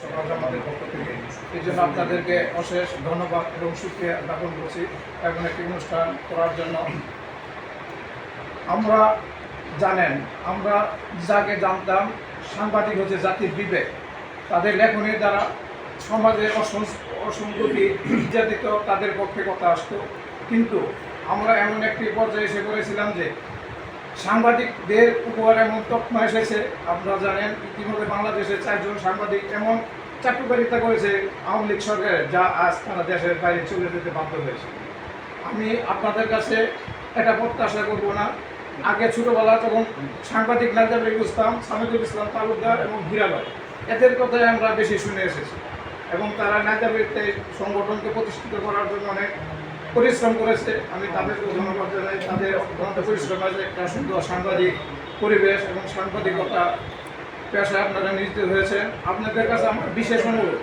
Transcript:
সমাজ এই জন্য আপনাদেরকে অশেষ ধন্যবাদ এবং সুক্রিয়া জ্ঞাপন করছি এমন একটি অনুষ্ঠান করার জন্য। আমরা জানেন, আমরা যাকে জানতাম সাংবাদিক হচ্ছে জাতির বিবেক। তাদের লেখনের দ্বারা সমাজের অসংগতি নির্যাতিত তাদের পক্ষে কথা আসতো। কিন্তু আমরা এমন একটি পর্যায়ে এসে পড়েছিলাম যে সাংবাদিকদের উপর এমন তকমা এসেছে। আপনারা জানেন, ইতিমধ্যে বাংলাদেশের চারজন সাংবাদিক এমন চাটুকারিতা করেছে আওয়ামী লীগ সরকারের, যা আজ তারা দেশের বাইরে চলে যেতে বাধ্য হয়েছে। আমি আপনাদের কাছে এটা প্রত্যাশা করব না। আগে ছোটোবেলা তখন সাংবাদিক নাজাবুল ইসলাম সামিদুল ইসলাম তালুকদার এবং হীরালয় এদের কথাই আমরা বেশি শুনে এসেছি। এবং তারা নাজাবিতে সংগঠনকে প্রতিষ্ঠিত করার জন্য অনেক পরিশ্রম করেছে। আমি তাদেরকে ধন্যবাদ জানাই। তাদের অত্যন্ত পরিশ্রম আছে। একটা সুন্দর সাংবাদিক পরিবেশ এবং সাংবাদিকতা পেশায় আপনারা নিয়োজিত হয়েছে আপনাদের কাছে আমার বিশেষ অনুরোধ